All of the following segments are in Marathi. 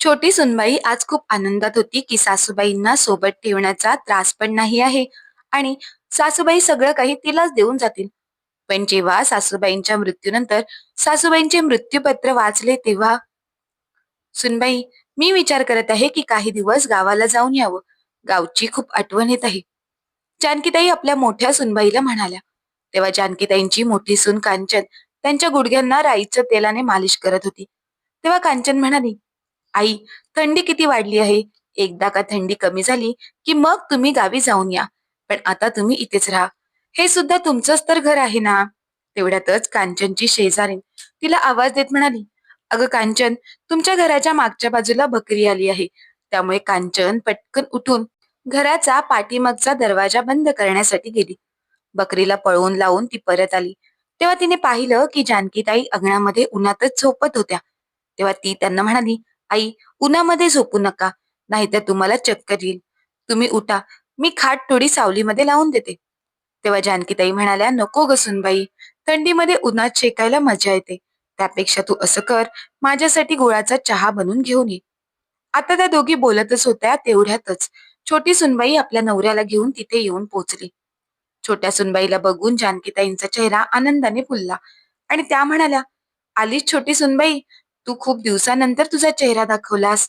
छोटी सुनबाई आज खूप आनंदात होती की सासूबाईंना सोबत ठेवण्याचा त्रास पण नाही आहे आणि सासूबाई सगळं काही तिलाच देऊन जातील. पण जेव्हा सासूबाईंच्या मृत्यूनंतर सासूबाईंचे मृत्यूपत्र वाचले तेव्हा सुनबाई मी विचार करत आहे की काही दिवस गावाला जाऊन यावं. गावची खूप आठवण येत आहे. जानकीताई आपल्या मोठ्या सुनबाईला म्हणाल्या. तेव्हा जानकीताईंची मोठी सून कांचन त्यांच्या गुडघ्यांना राईच्या तेलाने मालिश करत होती. तेव्हा कांचन म्हणाली आई थंडी किती वाढली आहे? एकदा का थंडी कमी झाली की मग तुम्ही गावी जाऊन या. पण आता तुम्ही इथेच राहा. हे सुद्धा तुमचंच तर घर आहे ना? तेवढ्यातच कांचनची शेजारीन तिला आवाज देत म्हणाली अगं कांचन तुमच्या घराच्या मागच्या बाजूला बकरी आली आहे. त्यामुळे कांचन पटकन उठून घराचा पाठीमागचा दरवाजा बंद करण्यासाठी गेली. बकरीला पळवून लावून ती परत आली. तेव्हा तिने पाहिलं की जानकीताई अंगणामध्ये उन्हातच झोपत होत्या. तेव्हा ती त्यांना म्हणाली आई उन्हामध्ये झोपू नका. नाहीतर तुम्हाला चक्कर येईल. तुम्ही उठा. मी खाट थोडी सावलीमध्ये लावून देते. तेव्हा जानकीताई म्हणाल्या नको ग सुनबाई. थंडीमध्ये उन्हात शेकायला मजा येते. त्यापेक्षा तू असं कर. माझ्यासाठी गुळाचा चहा बनवून घेऊन ये. आता त्या दोघी बोलतच होत्या तेवढ्यातच. छोटी सुनबाई आपल्या नवऱ्याला घेऊन तिथे येऊन पोचली. छोट्या सुनबाईला बघून जानकीताईंचा चेहरा आनंदाने फुलला आणि त्या म्हणाल्या आलीच छोटी सुनबाई. तू खूप दिवसानंतर तुझा चेहरा दाखवलास.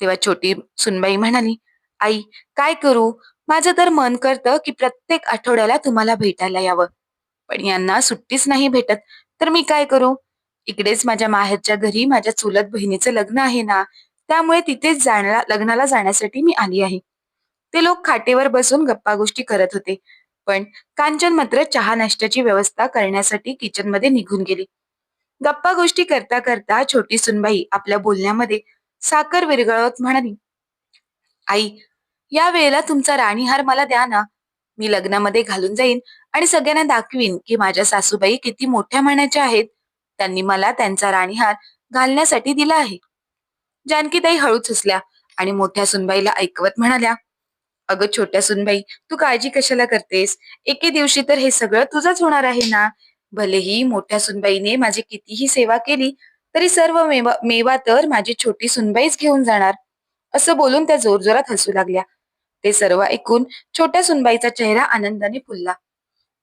तेव्हा छोटी सुनबाई म्हणाली आई काय करू? माझं तर मन करतं की प्रत्येक आठवड्याला तुम्हाला भेटायला यावं. पण यांना सुट्टीच नाही भेटत. तर मी काय करू? इकडेच माझ्या माहेरच्या घरी माझ्या चुलत बहिणीचं लग्न आहे ना त्यामुळे तिथेच जाण्या लग्नाला जाण्यासाठी मी आली आहे. ते लोक खाटेवर बसून गप्पा गोष्टी करत होते. पण कांचन मात्र चहा नाश्त्याची व्यवस्था करण्यासाठी किचनमध्ये निघून गेली. गप्पा गोष्टी करता करता छोटी सुनबाई आपल्या बोलण्यामध्ये साखर विरगळत म्हणाली आई या वेळेला तुमचा राणीहार मला द्या ना. मी लग्नामध्ये घालून जाईन आणि सगळ्यांना दाखवीन की माझ्या सासूबाई किती मोठ्या म्हणायच्या आहेत. त्यांनी मला त्यांचा राणीहार घालण्यासाठी दिला आहे. जानकीताई हळूच हसल्या आणि मोठ्या सुनबाईला ऐकवत म्हणाल्या अगं छोट्या सुनबाई तू काळजी कशाला करतेस? एके दिवशी तर हे सगळं तुझंच होणार आहे ना. भलेही मोठ्या सुनबाईने माझी कितीही सेवा केली तरी सर्व मेवा मेवा तर माझी छोटी सुनबाईच घेऊन जाणार. असं बोलून त्या जोरजोरात हसू लागल्या. ते सर्व ऐकून छोट्या सुनबाईचा चेहरा आनंदाने फुलला.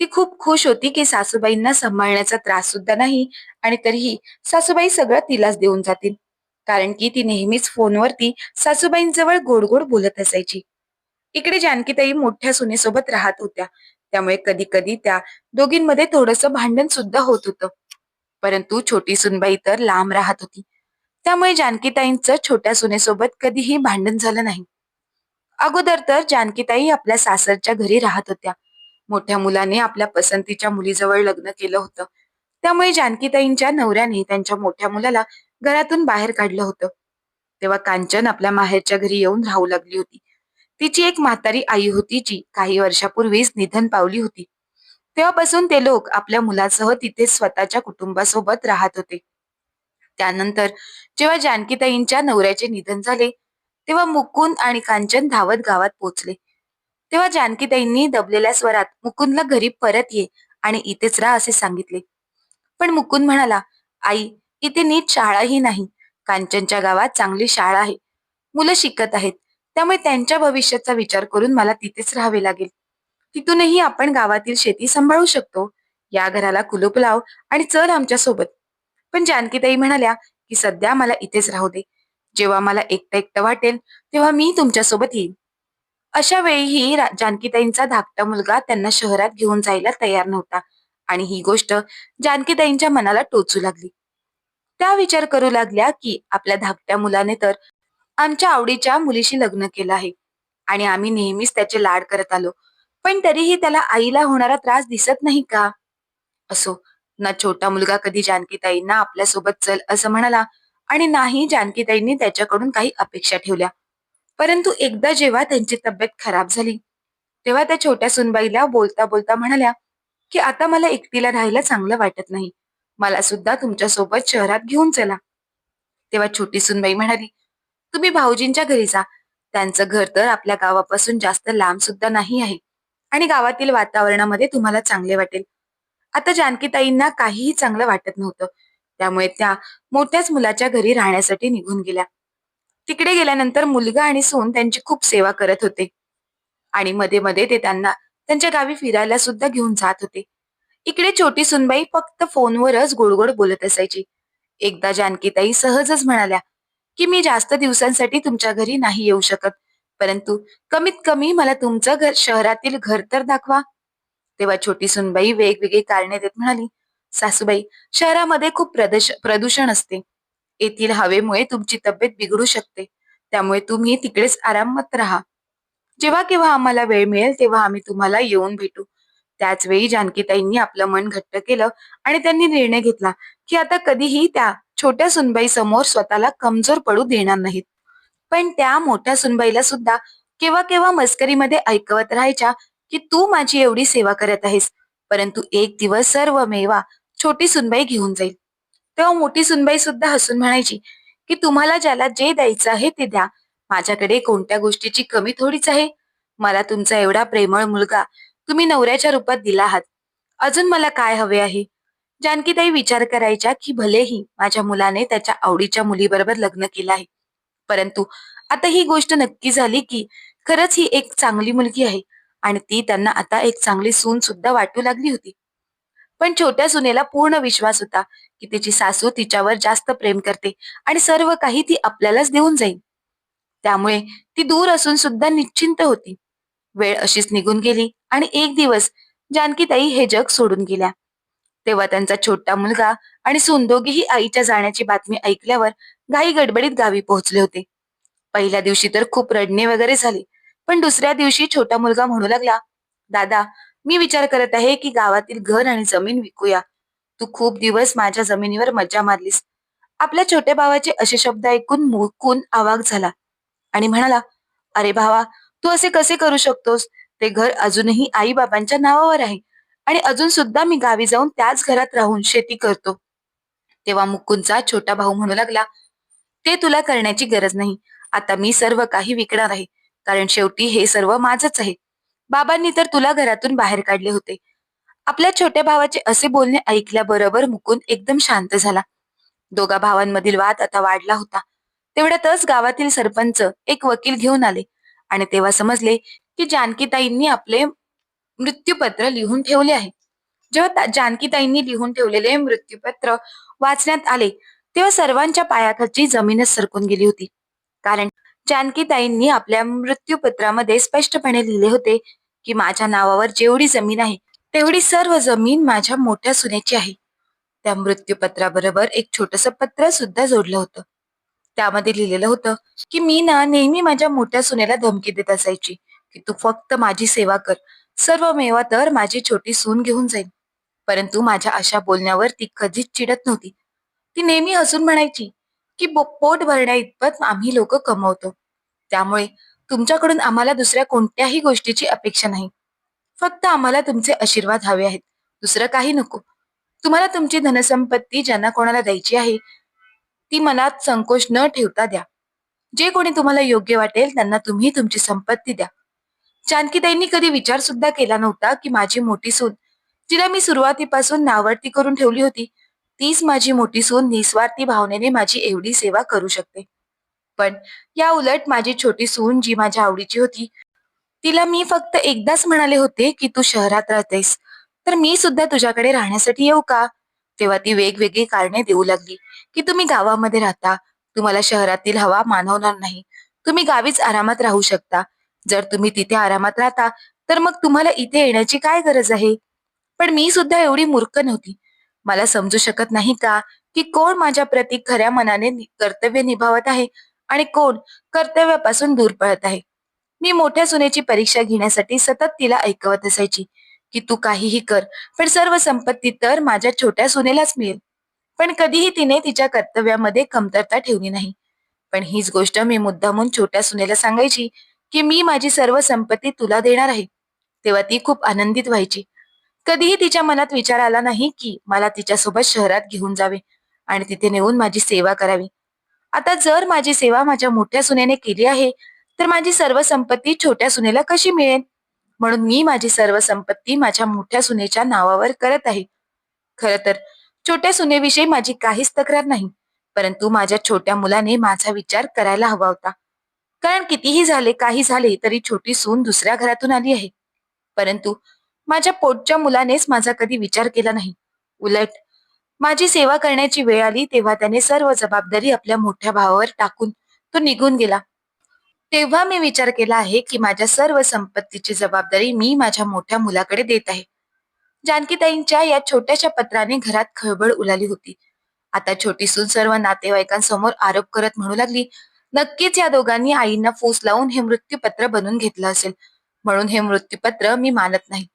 ती खूप खुश होती की सासूबाईंना सांभाळण्याचा त्रास सुद्धा नाही आणि तरीही सासूबाई सगळं तिलाच देऊन जातील. कारण की ती नेहमीच फोनवरती सासूबाईंजवळ गोड गोड बोलत असायची. इकडे जानकीताई मोठ्या सुनेसोबत राहत होत्या. त्यामुळे कधी कधी त्या दोघींमध्ये थोडंसं भांडण सुद्धा होत होतं. परंतु छोटी सुनबाई तर लांब राहत होती. त्यामुळे जानकीताईंचं छोट्या सुनेसोबत कधीही भांडण झालं नाही. अगोदर तर जानकीताई आपल्या सासरच्या घरी राहत होत्या. मोठ्या मुलाने आपल्या पसंतीच्या मुलीजवळ लग्न केलं होतं. त्यामुळे जानकीताईंच्या नवऱ्याने त्यांच्या मोठ्या मुलाला घरातून बाहेर काढलं होतं. तेव्हा कांचन आपल्या माहेरच्या घरी येऊन राहू लागली होती. तिची एक म्हातारी आई होती जी काही वर्षापूर्वीच निधन पावली होती. तेव्हापासून ते लोक आपल्या मुलासह तिथे स्वतःच्या कुटुंबासोबत राहत होते. त्यानंतर जेव्हा जानकीताईंच्या नवऱ्याचे निधन झाले तेव्हा मुकुंद आणि कांचन धावत गावात पोचले तेव्हा जानकीताईंनी दबलेल्या स्वरात मुकुंदला घरी परत ये आणि इथेच राहा असे सांगितले. पण मुकुंद म्हणाला आई इथे नीट शाळाही नाही. कांचनच्या गावात चांगली शाळा आहे. मुलं शिकत आहेत. त्यामुळे त्यांच्या भविष्याचा विचार करून मला तिथेच राहावे लागेल. तिथूनही आपण गावातील शेती सांभाळू शकतो. या घराला कुलूप लाव आणि चल आमच्यासोबत. पण जानकीताई म्हणाल्या की सध्या मला इथेच राहू दे. जेव्हा मला एकटं एकटं वाटेल तेव्हा मी तुमच्यासोबत येईन. अशा वेळीही जानकीताईंचा धाकटा मुलगा त्यांना शहरात घेऊन जायला तयार नव्हता आणि ही गोष्ट जानकीताईंच्या मनाला टोचू लागली. त्या विचार करू लागल्या की आपल्या धाकट्या मुलाने तर आमच्या आवडीच्या मुलीशी लग्न केलं आहे. आणि आम्ही नेहमीच त्याचे लाड करत आलो. पण तरीही त्याला आईला होणारा त्रास दिसत नाही का? असो ना छोटा मुलगा कधी जानकीताईंना आपल्यासोबत चल असं म्हणाला आणि नाही जानकीताईंनी त्याच्याकडून काही अपेक्षा ठेवल्या. परंतु एकदा जेव्हा त्यांची तब्येत खराब झाली तेव्हा त्या छोट्या सुनबाईला बोलता बोलता म्हणाल्या की आता मला एकटीला राहायला चांगलं वाटत नाही. मला सुद्धा तुमच्यासोबत शहरात घेऊन चला. तेव्हा छोटी सुनबाई म्हणाली तुम्ही भाऊजींच्या घरी जा. त्यांचं घर तर आपल्या गावापासून जास्त लांब सुद्धा नाही आहे. आणि गावातील वातावरणामध्ये तुम्हाला चांगले वाटेल. आता जानकीताईंना काहीही चांगलं वाटत नव्हतं. त्यामुळे त्या मोठ्याच मुलाच्या घरी राहण्यासाठी निघून गेल्या. तिकडे गेल्यानंतर मुलगा आणि सून त्यांची खूप सेवा करत होते. आणि मध्ये मध्ये ते त्यांना त्यांच्या गावी फिरायला सुद्धा घेऊन जात होते. इकडे छोटी सुनबाई फक्त फोनवरच गोडगोड बोलत असायची. एकदा जानकीताई सहजच म्हणाल्या की मी जास्त दिवसांसाठी तुमच्या घरी नाही येऊ शकत. परंतु कमीत कमी मला तुमचं घर शहरातील घर तर दाखवा. तेव्हा छोटी सुनबाई वेगवेगळी कारणे देत म्हणाली सासूबाई शहरामध्ये खूप प्रदूष प्रदूषण असते. येथील हवेमुळे तुमची तब्येत बिघडू शकते. त्यामुळे तुम्ही तिकडेच आरामात राहा. जेव्हा केव्हा आम्हाला वेळ मिळेल तेव्हा आम्ही तुम्हाला येऊन भेटू. त्याच वेळी जानकीताईंनी आपलं मन घट्ट केलं आणि त्यांनी निर्णय घेतला की आता कधीही त्या छोट्या सुनबाई समोर स्वतःला कमजोर पडू देणार नाहीत. पण त्या मोठ्या सुनबाईला सुद्धा केव्हा केव्हा मस्करीमध्ये ऐकवत राहायच्या की तू माझी एवढी सेवा करत आहेस परंतु एक दिवस सर्व मेवा छोटी सुनबाई घेऊन जाईल. तेव्हा मोठी सुनबाई सुद्धा हसून म्हणायची की तुम्हाला ज्याला जे द्यायचं आहे ते द्या. माझ्याकडे कोणत्या गोष्टीची कमी थोडीच आहे? मला तुमचा एवढा प्रेमळ मुलगा तुम्ही नवऱ्याच्या रूपात दिला आहात. अजून मला काय हवे आहे? जानकीताई विचार करायच्या की भलेही माझ्या मुलाने त्याच्या आवडीच्या मुलीबरोबर लग्न केलं आहे. परंतु आता ही गोष्ट नक्की झाली की खरंच ही एक चांगली मुलगी आहे आणि ती त्यांना आता एक चांगली सून सुद्धा वाटू लागली होती. पण छोट्या सुनेला पूर्ण विश्वास होता की तिची सासू तिच्यावर जास्त प्रेम करते आणि सर्व काही ती आपल्यालाच देऊन जाईल. त्यामुळे ती दूर असून सुद्धा निश्चिंत होती. वेळ अशीच निघून गेली आणि एक दिवस जानकीताई हे जग सोडून गेल्या. तेव्हा त्यांचा छोटा मुलगा आणि सून आईच्या जाण्याची बातमी ऐकल्यावर घाई गडबडीत गावी पोहोचले होते. पहिल्या दिवशी तर खूप रडणे वगैरे झाले पण दुसऱ्या दिवशी छोटा मुलगा म्हणू लागला दादा मी विचार करत आहे की गावातील घर आणि जमीन विकूया. तू खूप दिवस माझ्या जमिनीवर मज्जा मारलीस. आपल्या छोट्या भावाचे असे शब्द ऐकून मुकून आवाक झाला आणि म्हणाला अरे भावा तू असे कसे करू शकतोस? ते घर अजूनही आई बाबांच्या नावावर आहे. आणि अजून सुद्धा मी गावी जाऊन त्याच घरात राहून शेती करतो. तेव्हा मुकुंदचा छोटा भाऊ म्हणू लागला ते तुला करण्याची गरज नाही. आता मी सर्व काही विकणार आहे. कारण शेवटी हे सर्व माझच आहे. बाबांनी तर तुला घरातून बाहेर काढले होते. आपल्या छोट्या भावाचे असे बोलणे ऐकल्याबरोबर मुकुंद एकदम शांत झाला. दोघा भावांमधील वाद आता वाढला होता. तेवढ्यातच गावातील सरपंच एक वकील घेऊन आले आणि तेव्हा समजले की जानकीताईंनी आपले मृत्यूपत्र लिहून ठेवले आहे. जेव्हा जानकीताईंनी लिहून ठेवलेले मृत्यूपत्र वाचण्यात आले तेव्हा सर्वांच्या पायाखालची जमीनच सरकून गेली होती. कारण जानकीताईंनी आपल्या मृत्यूपत्रामध्ये स्पष्टपणे लिहिले होते की माझ्या नावावर जेवढी जमीन आहे तेवढी सर्व जमीन माझ्या मोठ्या सुनेची आहे. त्या मृत्यूपत्राबरोबर एक छोटस पत्र सुद्धा जोडलं होतं. त्यामध्ये लिहिलेलं होतं की मी ना नेहमी माझ्या मोठ्या सुनेला धमकी देत असायची की तू फक्त माझी सेवा कर सर्व मेवा तर माझी छोटी सून घेऊन जाईल. परंतु माझ्या अशा बोलण्यावर ती कधीच चिडत नव्हती. ती नेहमी हसून म्हणायची की बो- पोट भरण्या इतपत आम्ही लोक कमवतो. त्यामुळे तुमच्याकडून आम्हाला दुसऱ्या कोणत्याही गोष्टीची अपेक्षा नाही. फक्त आम्हाला तुमचे आशीर्वाद हवे आहेत. दुसरं काही नको. तुम्हाला तुमची धनसंपत्ती ज्यांना कोणाला द्यायची आहे ती मनात संकोच न ठेवता द्या. जे कोणी तुम्हाला योग्य वाटेल त्यांना तुम्ही तुमची संपत्ती द्या. जानकीताईंनी कधी विचार सुद्धा केला नव्हता की माझी मोठी सून जिला मी सुरुवातीपासून नावडती करून ठेवली होती तीच माझी मोठी सून निस्वार्थी भावनेने माझी एवढी सेवा करू शकते. पण या उलट माझी छोटी सून जी माझ्या आवडीची होती तिला मी फक्त एकदाच म्हणाले होते की तू शहरात राहतेस तर मी सुद्धा तुझ्याकडे राहण्यासाठी येऊ का? तेव्हा ती वेगवेगळी कारणे देऊ लागली की तुम्ही गावामध्ये राहता तुम्हाला शहरातील हवा मानवणार नाही तुम्ही गावीच आरामात राहू शकता जर तुम्ही तिथे आरामात राहता तर मग तुम्हाला इथे येण्याची काय गरज आहे? पण मी सुद्धा एवढी मूर्ख नव्हती. मला समजू शकत नाही का की कोण माझ्या प्रती खऱ्या मनाने कर्तव्य निभावत आहे आणि कोण कर्तव्यापासून दूर पळत आहे? मी मोठ्या सुनेची परीक्षा घेण्यासाठी सतत तिला ऐकवत असायची की तू काहीही कर पण सर्व संपत्ती तर माझ्या छोट्या सुनेलाच मिळेल. पण कधीही तिने तिच्या कर्तव्यामध्ये कमतरता ठेवली नाही. पण हीच गोष्ट मी मुद्दामून छोट्या सुनेला सांगायची की मी माझी सर्व संपत्ती तुला देणार आहे. तेव्हा ती खूप आनंदित व्हायची. कधीही तिच्या मनात विचार आला नाही की मला तिच्यासोबत शहरात घेऊन जावे आणि तिथे नेऊन माझी सेवा करावी. आता जर माझी सेवा माझ्या मोठ्या सुनेने केली आहे तर माझी सर्व संपत्ती छोट्या सुनेला कशी मिळेल? म्हणून मी माझी सर्व संपत्ती माझ्या मोठ्या सुनेच्या नावावर करत आहे. खर तर छोट्या सुनेविषयी माझी काहीच तक्रार नाही परंतु माझ्या छोट्या मुलाने माझा विचार करायला हवा होता. कारण कितीही झाले काही झाले तरी छोटी सून दुसऱ्या घरातून आली आहे. परंतु माझ्या पोटच्या मुलानेच माझा कधी विचार केला नाही. उलट माझी सेवा करण्याची वेळ आली तेव्हा त्याने सर्व जबाबदारी आपल्या मोठ्या भावावर टाकून तो निघून गेला. तेव्हा मी विचार केला आहे की माझ्या सर्व संपत्तीची जबाबदारी मी माझ्या मोठ्या मुलाकडे देत आहे. जानकीताईंच्या या छोट्याशा पत्राने घरात खळबळ उलाली होती. आता छोटी सून सर्व नातेवाईकांसमोर आरोप करत म्हणू लागली नक्कीच या दोघांनी आईंना फूस लावून हे मृत्यूपत्र बनवून घेतलं असेल. म्हणून हे मृत्यूपत्र मी मानत नाही.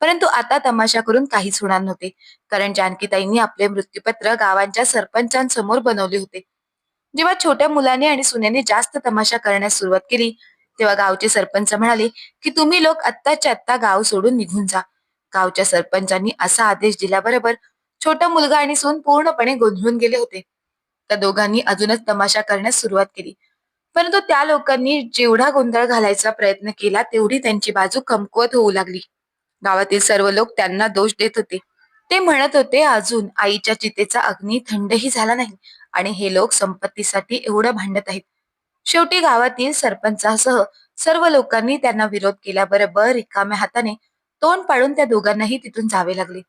परंतु आता तमाशा करून काहीच होणार नव्हते. कारण जानकीताईंनी आपले मृत्यूपत्र गावांच्या सरपंचांसमोर बनवले होते. जेव्हा छोट्या मुलाने आणि सुनेने जास्त तमाशा करण्यास सुरुवात केली तेव्हा गावचे सरपंच म्हणाले की तुम्ही लोक आत्ताच्या आत्ता गाव सोडून निघून जा. गावच्या सरपंचांनी असा आदेश दिल्याबरोबर छोटा मुलगा आणि सून पूर्णपणे गोंधळून गेले होते. त्या दोघांनी अजूनच तमाशा करण्यास सुरुवात केली. परंतु त्या लोकांनी जेवढा गोंधळ घालायचा प्रयत्न केला तेवढी त्यांची बाजू कमकुवत होऊ लागली. गावातील सर्व लोक त्यांना दोष देत होते. ते म्हणत होते अजून आईच्या चितेचा अग्नी थंडही झाला नाही आणि हे लोक संपत्तीसाठी एवढं भांडत आहेत. शेवटी गावातील सरपंचासह सर्व लोकांनी त्यांना विरोध केल्याबरोबर रिकाम्या हाताने तोंड पाडून त्या दोघांनाही तिथून जावे लागले.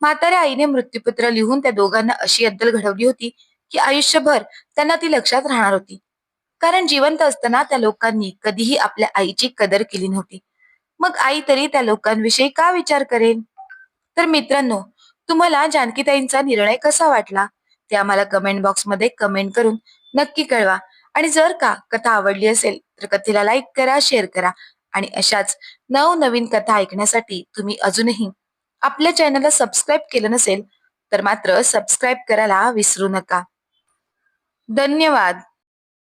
म्हाताऱ्या आईने मृत्यूपत्र लिहून त्या दोघांना अशी अद्दल घडवली होती की आयुष्यभर त्यांना ती लक्षात राहणार होती. कारण जिवंत असताना त्या लोकांनी कधीही आपल्या आईची कदर केली नव्हती. मग आई तरी त्या लोकांविषयी का विचार करेल तर मित्रांनो तुम्हाला जानकीताईंचा निर्णय कसा वाटला? ते आम्हाला कमेंट बॉक्समध्ये कमेंट करून नक्की कळवा. आणि जर का कथा आवडली असेल तर कथेला लाईक करा शेअर करा. आणि अशाच नवनवीन कथा ऐकण्यासाठी तुम्ही अजूनही आपल्या चॅनलला सबस्क्राईब केलं नसेल तर मात्र सबस्क्राईब करायला विसरू नका. धन्यवाद.